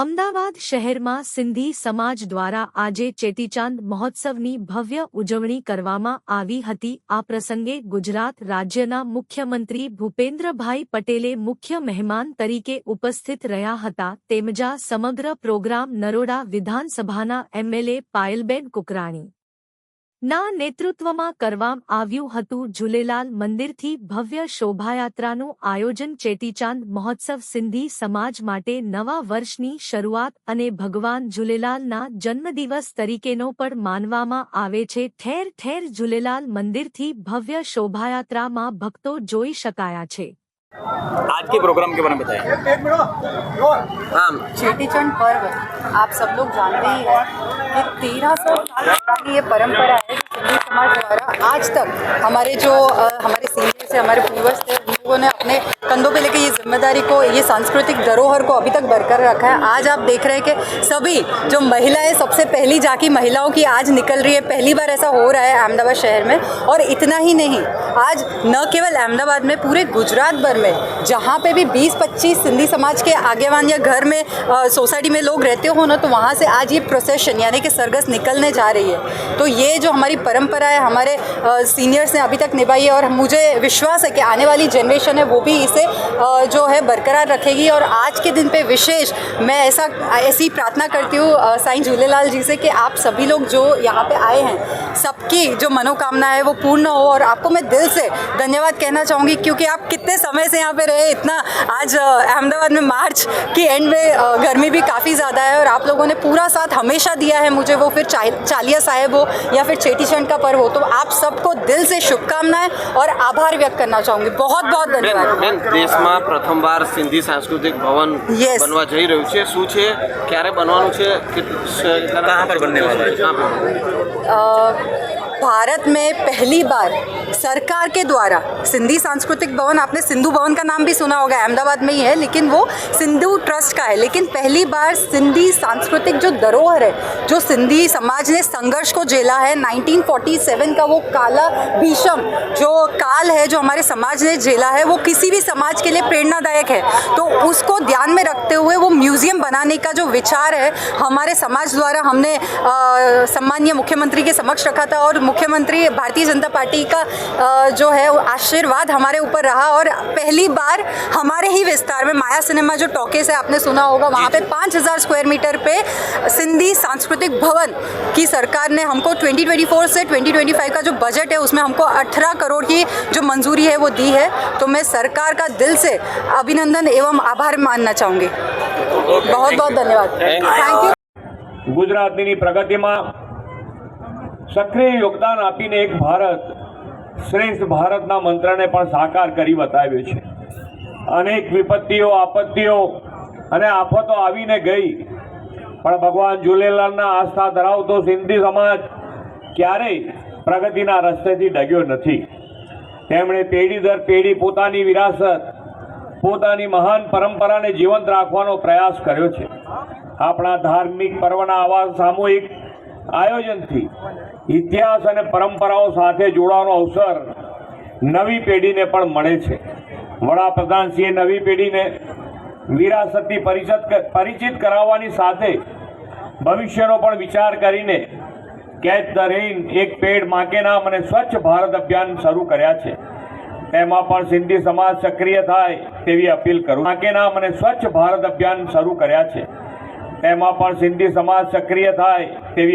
અમદાવાદ શહેરમાં સિંધી સમાજ દ્વારા આજે ચેતીચાંદ મહોત્સવની ભવ્ય ઉજવણી કરવામાં આવી હતી. આ પ્રસંગે ગુજરાત રાજ્યના મુખ્યમંત્રી ભૂપેન્દ્રભાઈ પટેલે મુખ્ય મહેમાન તરીકે ઉપસ્થિત રહ્યા હતા. તેમજા સમગ્ર પ્રોગ્રામ નરોડા વિધાનસભાના એમએલએ પાયલબેન કુકરાણી ના નેતૃત્વમાં કરવામાં આવ્યું હતું. ઝુલેલાલ મંદિરથી ભવ્ય શોભાયાત્રાનું આયોજન ચેટીચાંદ મહોત્સવ સિંધી સમાજ માટે નવા વર્ષની શરૂઆત અને ભગવાન ઝુલેલાલના જન્મદિવસ તરીકેનો પણ માનવામાં આવે છે. ઠેર ઠેર ઝુલેલાલ મંદિરથી ભવ્ય શોભાયાત્રામાં ભક્તો જોઈ શકાયા છે. आज के प्रोग्राम के बारे में बताएँ हाँ। चेटीचंड पर्व आप सब लोग जानते ही हैं कि तेरह सौ साल की ये परंपरा है सिंधी समाज द्वारा आज तक हमारे जो हमारे सीनियर से हमारे पूर्वज थे लोगों ने अपने कंधों पे लेके ये ज़िम्मेदारी को, ये सांस्कृतिक धरोहर को अभी तक बरकरार रखा है। आज आप देख रहे हैं कि सभी जो महिलाएँ, सबसे पहली झांकी महिलाओं की आज निकल रही है। पहली बार ऐसा हो रहा है अहमदाबाद शहर में और इतना ही नहीं, आज न केवल अहमदाबाद में, पूरे गुजरात भर में, जहाँ पे भी 20-25 सिंधी समाज के आगेवान या घर में सोसाइटी में लोग रहते हो ना तो वहाँ से आज ये प्रोसेशन यानी कि सरगस निकलने जा रही है। तो ये जो हमारी परंपरा है, हमारे सीनियर्स ने अभी तक निभाई है और मुझे विश्वास है कि आने वाली जनरेशन है, वो भी इसे जो है बरकरार रखेगी। और आज के दिन पे विशेष मैं ऐसा, ऐसी प्रार्थना करती हूँ साईं झूलेलाल जी से कि आप सभी लोग जो यहाँ पे आए हैं, सबकी जो मनोकामना है वो पूर्ण हो। और आपको मैं दिल से धन्यवाद कहना चाहूँगी, क्योंकि आप कितने समय से यहाँ पे रहे, इतना आज अहमदाबाद में मार्च की एंड में गर्मी भी काफ़ी ज़्यादा है। और आप लोगों ने पूरा साथ हमेशा दिया है मुझे, वो फिर चालिया साहेब हो या फिर चेटीचंड का पर्व हो तो आप सबको दिल से शुभकामनाएँ और आभार व्यक्त करना चाहूँगी। बहुत बहुत બેન धन्यवाद બેન દેશમાં પ્રથમવાર સિંધી સાંસ્કૃતિક ભવન Yes. બનવા જઈ રહ્યું છે શું છે ક્યારે બનવાનું છે કહાં પર બનને વાલા है कहाँ पर अ, भारत में पहली बार सरकार के द्वारा सिंधी सांस्कृतिक भवन आपने सिंधु भवन का नाम भी सुना होगा अहमदाबाद में ही है लेकिन वो सिंधु ट्रस्ट का है लेकिन पहली बार सिंधी सांस्कृतिक जो धरोहर है जो सिंधी समाज ने संघर्ष को झेला है 1947 का वो काला भीषम जो काल है जो हमारे समाज ने झेला है वो किसी भी समाज के लिए प्रेरणादायक है। तो उसको ध्यान में रखते हुए वो म्यूज़ियम बनाने का जो विचार है हमारे समाज द्वारा हमने सम्मानीय मुख्यमंत्री के समक्ष रखा था और मुख्यमंत्री भारतीय जनता पार्टी का अ, जो है वो आशीर्वाद हमारे ऊपर रहा और पहली बार हमारे ही विस्तार में माया सिनेमा जो टॉकेस है आपने सुना होगा वहाँ पे पाँच हज़ार स्क्वायर मीटर पे सिंधी सांस्कृतिक भवन की सरकार ने हमको 2024 से 2025 का जो बजट है उसमें हमको 18 करोड़ की जो मंजूरी है वो दी है तो मैं सरकार का दिल से अभिनंदन एवं आभार मानना चाहूँगी बहुत बहुत धन्यवाद Thank you. थैंक यू ગુજરાતની પ્રગતિમાં સક્રિય યોગદાન આપીને એક ભારત શ્રેષ્ઠ ભારતના મંત્રને પણ સાકાર કરી બતાવ્યો છે અનેક વિપત્તિઓ આપત્તિઓ અને આફતો આવીને ગઈ પણ ભગવાન ઝૂલેલાલના આસ્થા ધરાવતો સિંધી સમાજ ક્યારેય પ્રગતિના રસ્તેથી ડગ્યો નથી. તેમણે પેઢી દર પેઢી પોતાની વિરાસત, પોતાની મહાન પરંપરાને જીવંત રાખવાનો પ્રયાસ કર્યો છે. આપણા ધાર્મિક પર્વના આવા સામૂહિક આયોજનથી ઇતિહાસ અને પરંપરાઓ સાથે જોડવાનો અવસર નવી પેઢીને પણ મળે છે. વડાપ્રધાનશ્રીએ નવી પેઢીને વિરાસતથી પરિચિત પરિચિત કરાવવાની સાથે ભવિષ્યનો પણ વિચાર કરીને કેચ ધ રેઇન એક પેડ માકે નામ અને સ્વચ્છ ભારત અભિયાન શરૂ કર્યા છે. તેમાં પણ સિંધી સમાજ સક્રિય થાય તેવી અપીલ કરું. માકે નામ અને સ્વચ્છ ભારત અભિયાન શરૂ કર્યા છે. તેમાં પણ સિંધી સમાજ સક્રિય થાય તેવી